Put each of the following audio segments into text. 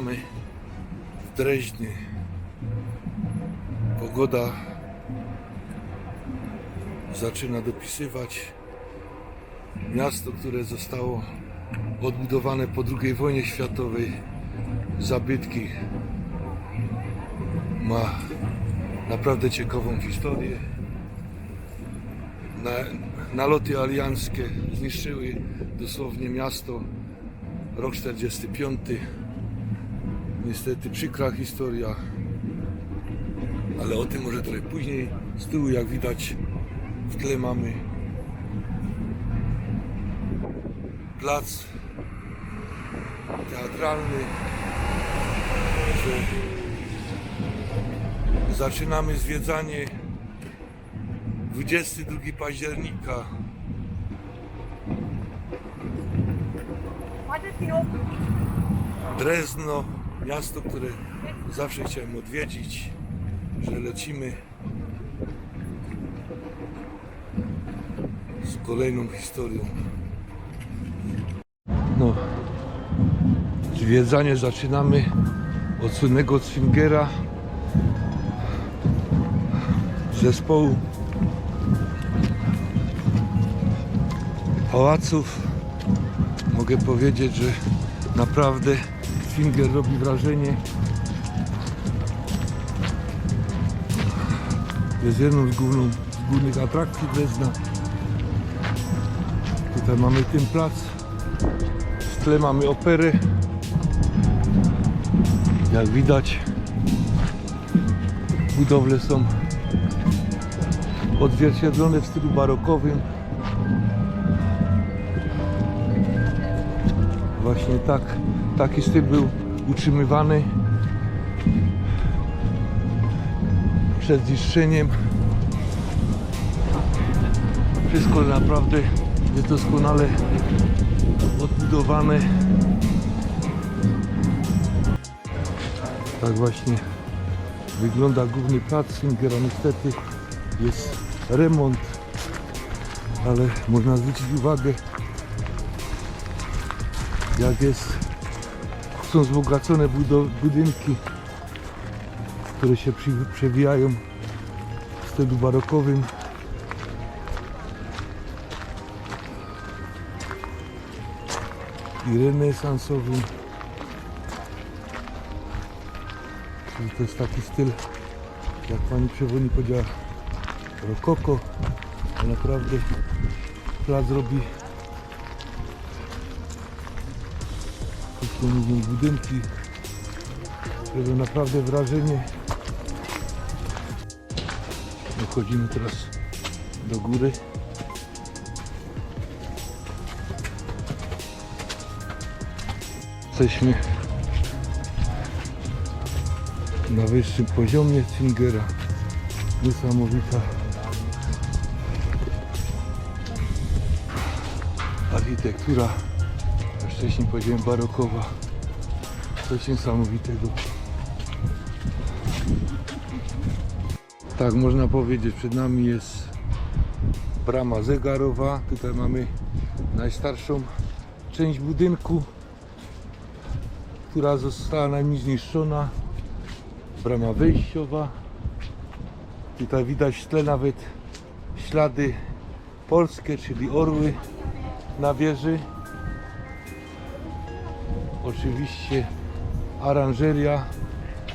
Witamy w Dreźnie. Pogoda zaczyna dopisywać. Miasto, które zostało odbudowane po II wojnie światowej, zabytki, ma naprawdę ciekawą historię. Na, naloty alianckie zniszczyły dosłownie miasto. Rok 45. Niestety przykra historia, ale o tym może trochę później. Z tyłu, jak widać, w tle mamy plac teatralny. Zaczynamy zwiedzanie 22 października. Drezno, miasto, które zawsze chciałem odwiedzić, że lecimy z kolejną historią. No, zwiedzanie zaczynamy od słynnego Zwingera, zespołu pałaców. Mogę powiedzieć, że naprawdę Finger robi wrażenie. Jest jedną z, główną, z głównych atrakcji Drezna. Tutaj mamy ten plac. W tle mamy operę. Jak widać budowle są odzwierciedlone w stylu barokowym. Właśnie tak, taki styl był utrzymywany przed zniszczeniem. Wszystko naprawdę jest doskonale odbudowane. Tak właśnie wygląda główny plac Singera. Niestety jest remont, ale można zwrócić uwagę jak jest są wzbogacone budynki które się przewijają w stylu barokowym. I renesansowym. Czyli to jest taki styl jak pani przewodnik powiedziała rokoko a naprawdę plac robi Wszystkie mówią budynki. Robią naprawdę wrażenie. Dochodzimy teraz do góry. Jesteśmy na wyższym poziomie Cingera Niesamowita. Architektura wcześniej powiedziałem barokowa. Coś niesamowitego. Tak można powiedzieć przed nami jest brama zegarowa. Tutaj mamy najstarszą część budynku która została najmniej zniszczona. Brama wejściowa. Tutaj widać w tle nawet ślady polskie czyli orły na wieży Oczywiście aranżeria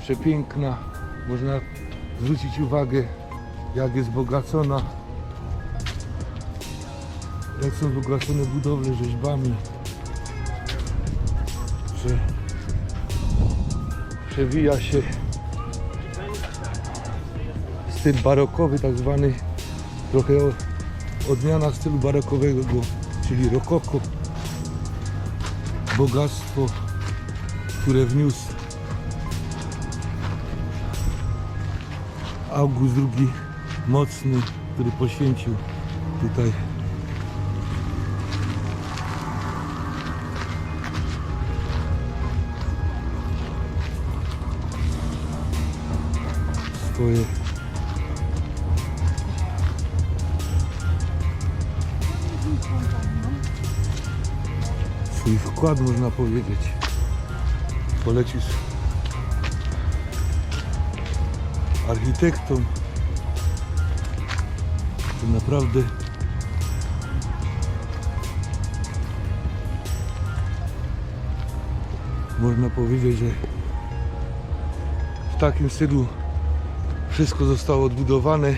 przepiękna. Można zwrócić uwagę jak jest wzbogacona. Jak są wzbogacone budowle rzeźbami. Że przewija się styl barokowy, tak zwany trochę odmiana stylu barokowego, czyli rokoko bogactwo, które wniósł August II Mocny, który poświęcił tutaj swoje wkład można powiedzieć polecisz architektom. To naprawdę można powiedzieć, że w takim stylu wszystko zostało odbudowane.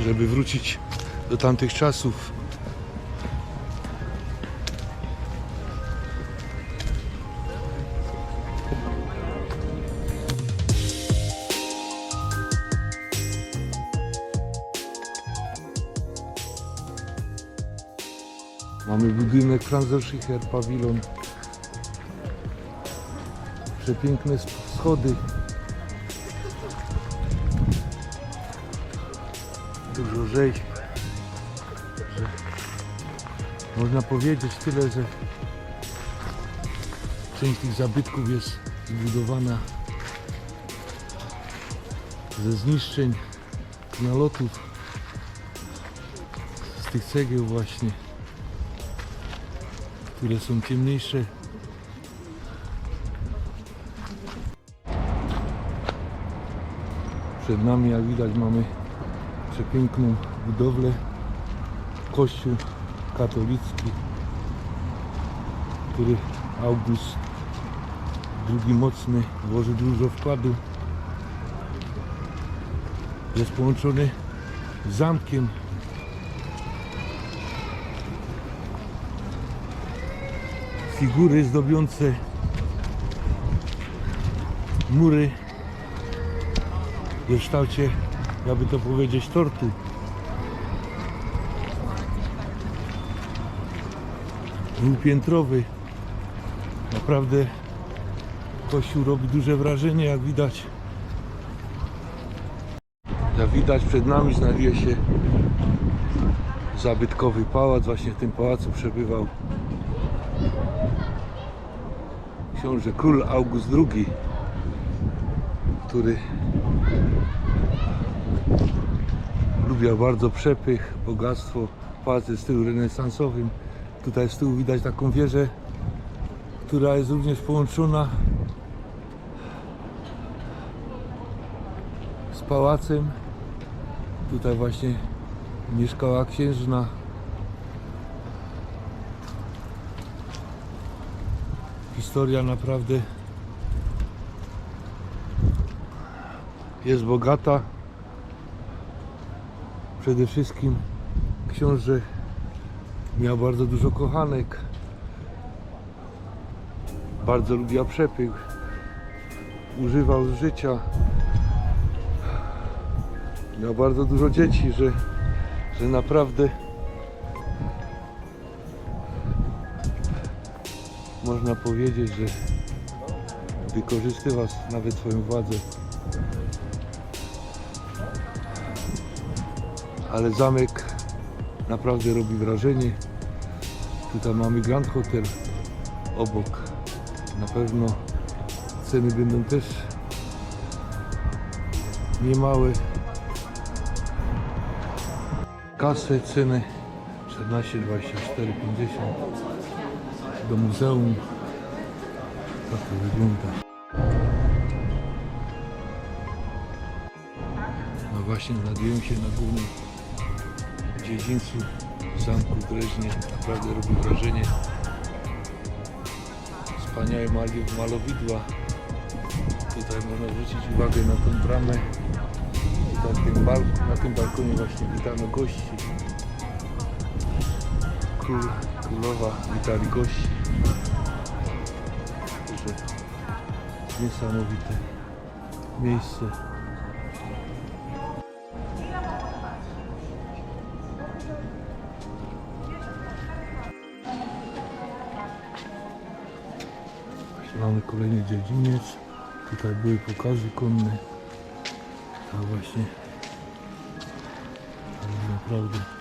Żeby wrócić do tamtych czasów. Mamy budynek Franzelschicher, pawilon. Przepiękne sch- schody. Dużo rzeźb. Można powiedzieć tyle, że część tych zabytków jest zbudowana ze zniszczeń, nalotów, z tych cegieł właśnie które są ciemniejsze. Przed nami, jak widać, mamy przepiękną budowlę. Kościół katolicki, który August II Mocny włożył dużo wkładu. Jest połączony z zamkiem figury zdobiące mury w kształcie, jakby to powiedzieć, tortu. Dwupiętrowy. Naprawdę kościół robi duże wrażenie, jak widać. Jak widać przed nami znajduje się zabytkowy pałac. Właśnie w tym pałacu przebywał książę król August II, który lubiał bardzo przepych, bogactwo, pałac w stylu renesansowym. Tutaj z tyłu widać taką wieżę, która jest również połączona z pałacem. Tutaj właśnie mieszkała księżna historia naprawdę jest bogata. Przede wszystkim książę miał bardzo dużo kochanek. Bardzo lubiła przepych. Używał z życia. Miał bardzo dużo dzieci, że, że naprawdę można powiedzieć, że wykorzystywał nawet swoją władzę. Ale zamek naprawdę robi wrażenie. Tutaj mamy Grand Hotel obok. Na pewno ceny będą też niemałe. Kasy, ceny 14, 24, 50 do muzeum. Tak to wygląda. No właśnie znajduję się na głównym dziedzińcu zamku w Dreźnie. Naprawdę robi wrażenie. Wspaniałe malowidła. Tutaj można zwrócić uwagę na tę bramę. Tutaj ten balk- na tym balkonie właśnie witamy gości. Król, królowa witali gości. Także niesamowite miejsce. Mamy kolejny dziedziniec. Tutaj były pokazy konne. A właśnie. Ale naprawdę.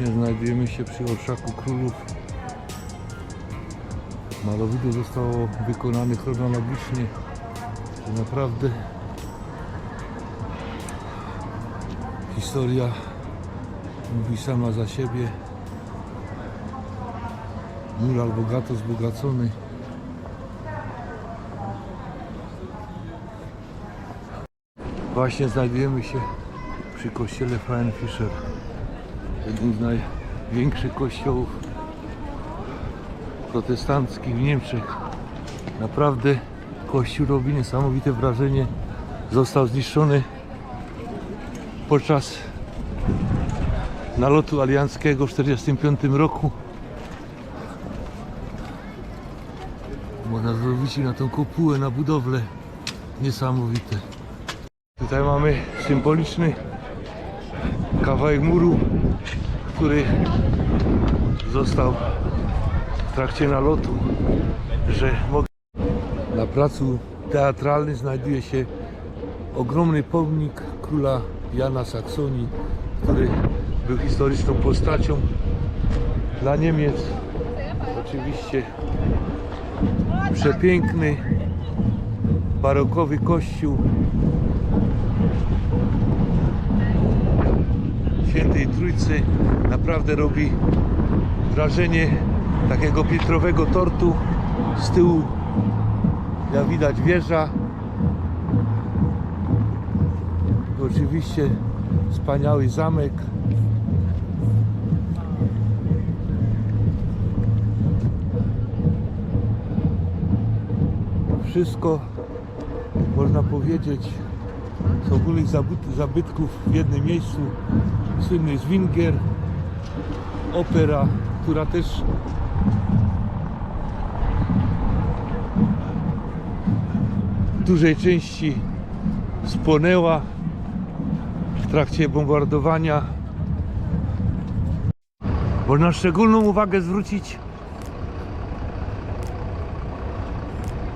Właśnie znajdujemy się przy Orszaku Królów. Malowidło zostało wykonane chronologicznie. Naprawdę historia mówi sama za siebie. Mural bogato wzbogacony. Właśnie znajdujemy się przy kościele Frauenfischer. Jednym z największych kościołów protestanckich w Niemczech. Naprawdę kościół robi niesamowite wrażenie. Został zniszczony podczas nalotu alianckiego w 1945 roku. Można zrobić na tą kopułę, na budowlę. Niesamowite. Tutaj mamy symboliczny kawałek muru, który został w trakcie nalotu, że mogę... Na placu teatralnym znajduje się ogromny pomnik króla Jana Saksonii, który był historyczną postacią dla Niemiec. Oczywiście przepiękny, barokowy kościół Świętej Trójcy naprawdę robi wrażenie takiego piętrowego tortu. Z tyłu jak widać wieża. Oczywiście wspaniały zamek. Wszystko można powiedzieć ogólnych zabyt- zabytków w jednym miejscu słynny Zwinger opera, która też w dużej części spłonęła w trakcie bombardowania. Można szczególną uwagę zwrócić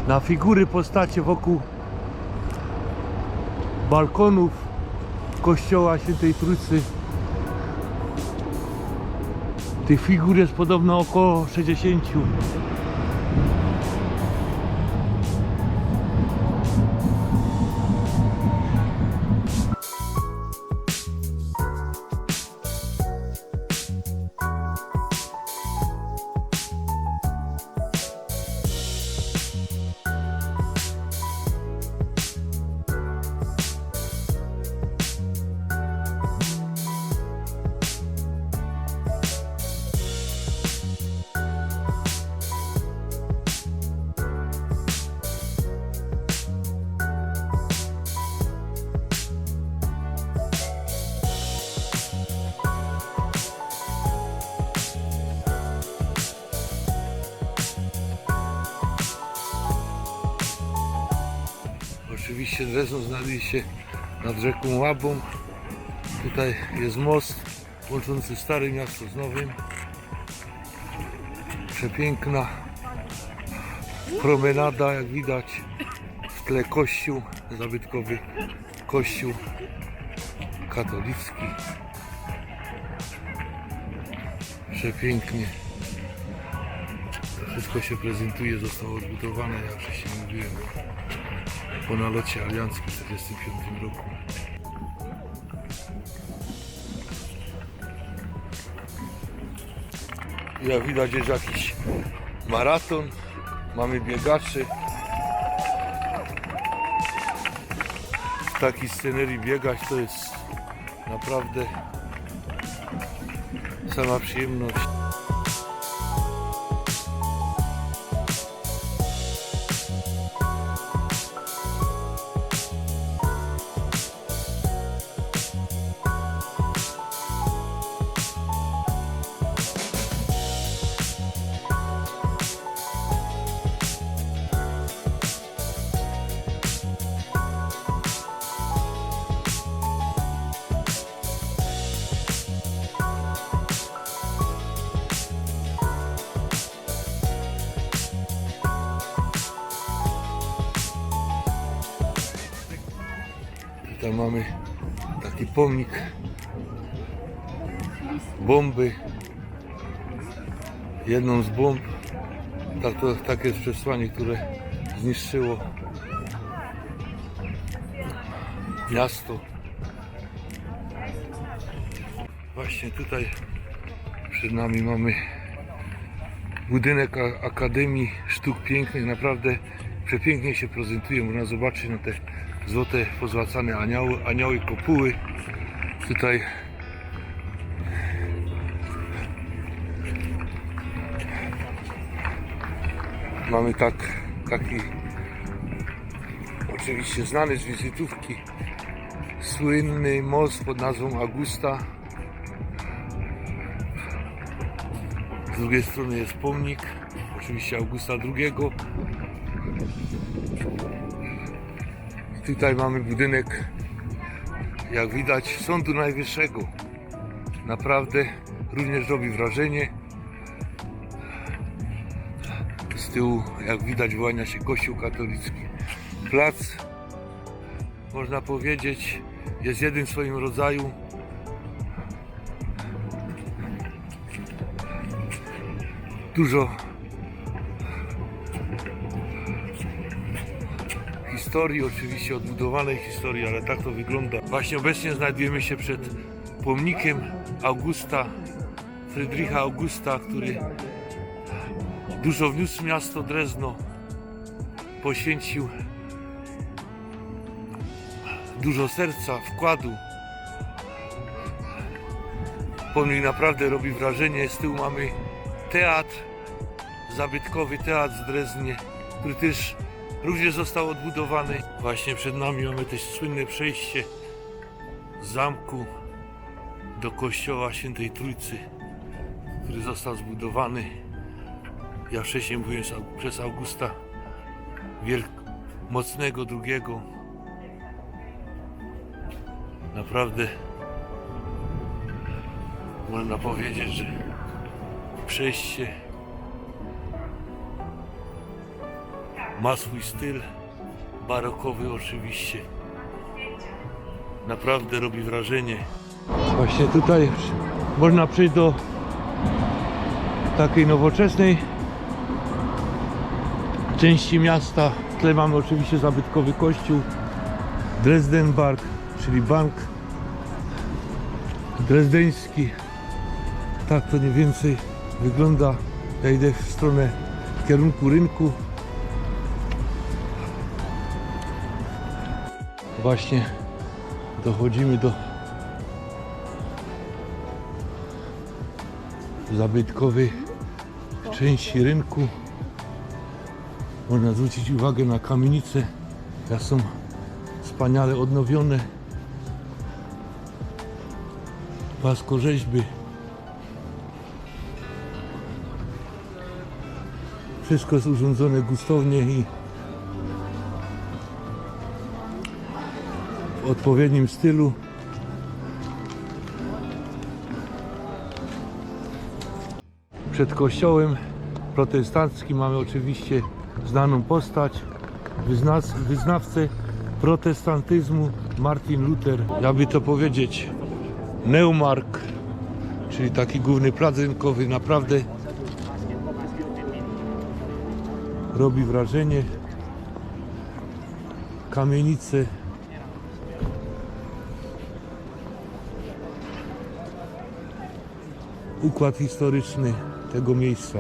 na figury, postacie wokół balkonów kościoła Świętej Trójcy. Tych figur jest podobno około 60. Drezno znajduje się nad rzeką Łabą. Tutaj jest most łączący Stare Miasto z Nowym. Przepiękna promenada, jak widać. W tle kościół, zabytkowy kościół katolicki. Przepięknie. Wszystko się prezentuje, zostało odbudowane, jak wcześniej mówiłem po nalocie alianckim w 1945 roku. Jak widać jest jakiś maraton, mamy biegaczy. W takiej scenerii biegać to jest naprawdę sama przyjemność. Mamy taki pomnik bomby. Jedną z bomb, tak to, takie jest przesłanie, które zniszczyło miasto. Właśnie tutaj przed nami mamy budynek Akademii Sztuk Pięknych. Naprawdę przepięknie się prezentuje. Można zobaczyć na te złote, pozłacane anioły, anioły kopuły. Tutaj mamy tak, taki oczywiście znany z wizytówki słynny most pod nazwą Augusta. Z drugiej strony jest pomnik, oczywiście Augusta II. Tutaj mamy budynek, jak widać, Sądu Najwyższego. Naprawdę również robi wrażenie. Z tyłu, jak widać, wyłania się Kościół katolicki. Plac, można powiedzieć, jest jeden w swoim rodzaju. Dużo historii, oczywiście odbudowanej historii, ale tak to wygląda. Właśnie obecnie znajdujemy się przed pomnikiem Augusta, Friedricha Augusta, który dużo wniósł miasto Drezno, poświęcił dużo serca, wkładu. Pomnik naprawdę robi wrażenie. Z tyłu mamy teatr, zabytkowy teatr z Dreznie, który też również został odbudowany. Właśnie przed nami mamy też słynne przejście z zamku do kościoła Świętej Trójcy, który został zbudowany, ja wcześniej mówiłem, przez Augusta Wielk Mocnego II. Naprawdę można powiedzieć, że przejście ma swój styl barokowy oczywiście. Naprawdę robi wrażenie. Właśnie tutaj można przejść do takiej nowoczesnej części miasta. W tle mamy oczywiście zabytkowy kościół Dresdenbark, czyli bank drezdeński. Tak to mniej więcej wygląda. Ja idę w stronę w kierunku rynku. Właśnie dochodzimy do zabytkowej części rynku. Można zwrócić uwagę na kamienice, jak są wspaniale odnowione. Płaskorzeźby. Wszystko jest urządzone gustownie i w odpowiednim stylu. Przed kościołem protestanckim mamy oczywiście znaną postać, wyznawcę protestantyzmu Martin Luther. Jakby to powiedzieć, Neumark, czyli taki główny plac rynkowy, naprawdę robi wrażenie. Kamienice. Układ historyczny tego miejsca.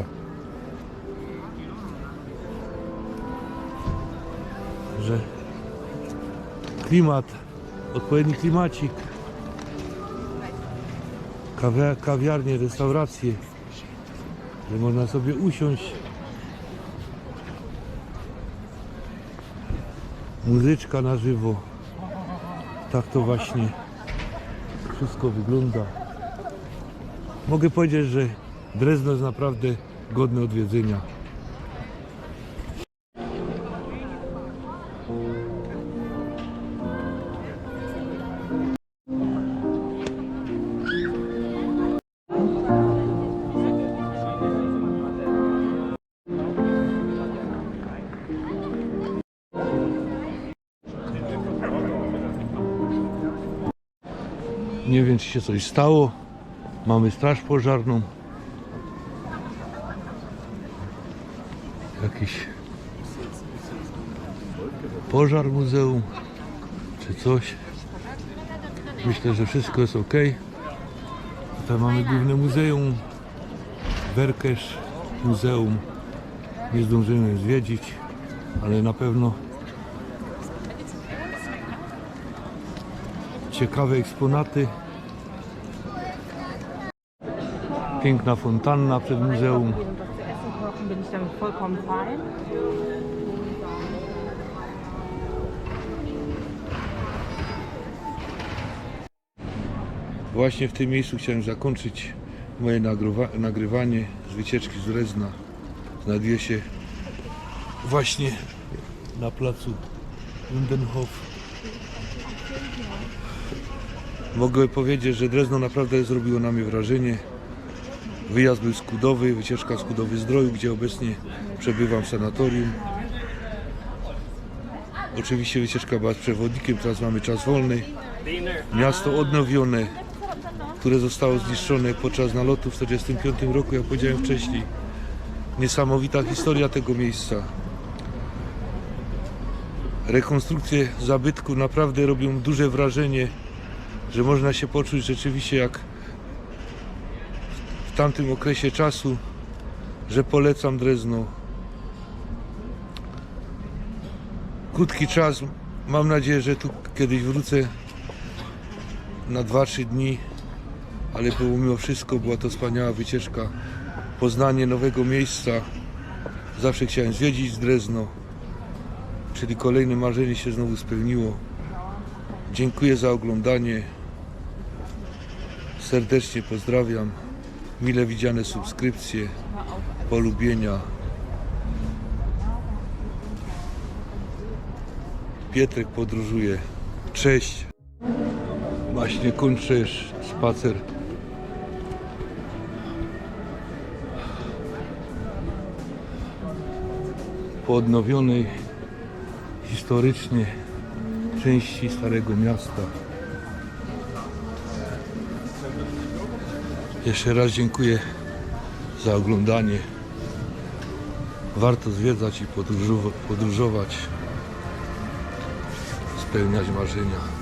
Że klimat, odpowiedni klimacik, kawia, kawiarnie, restauracje, że można sobie usiąść. Muzyczka na żywo. Tak to właśnie wszystko wygląda. Mogę powiedzieć, że Drezno jest naprawdę godne odwiedzenia. Nie wiem, czy się coś stało. Mamy straż pożarną. Jakiś pożar muzeum czy coś. Myślę, że wszystko jest ok. Tutaj mamy główne muzeum. Berkesz Muzeum. Nie zdążymy zwiedzić, ale na pewno ciekawe eksponaty. Piękna fontanna przed muzeum. Właśnie w tym miejscu chciałem zakończyć moje nagrywa- nagrywanie z wycieczki z Drezna. Znajduję się właśnie na placu Lindenhof. Mogę powiedzieć, że Drezno naprawdę zrobiło na mnie wrażenie. Wyjazd był skudowy, wycieczka skudowy zdroju, gdzie obecnie przebywam w sanatorium. Oczywiście wycieczka była z przewodnikiem, teraz mamy czas wolny. Miasto odnowione, które zostało zniszczone podczas nalotu w 1945 roku, jak powiedziałem wcześniej. Niesamowita historia tego miejsca. Rekonstrukcje zabytków naprawdę robią duże wrażenie, że można się poczuć rzeczywiście jak w tamtym okresie czasu, że polecam Drezno. Krótki czas, mam nadzieję, że tu kiedyś wrócę na 2-3 dni, ale było mimo wszystko była to wspaniała wycieczka, poznanie nowego miejsca. Zawsze chciałem zwiedzić Drezno, czyli kolejne marzenie się znowu spełniło. Dziękuję za oglądanie. Serdecznie pozdrawiam. Mile widziane subskrypcje, polubienia. Pietrek podróżuje. Cześć. Właśnie kończę już spacer. Po odnowionej historycznie części Starego Miasta. Jeszcze raz dziękuję za oglądanie. Warto zwiedzać i podróżowa- podróżować, spełniać marzenia.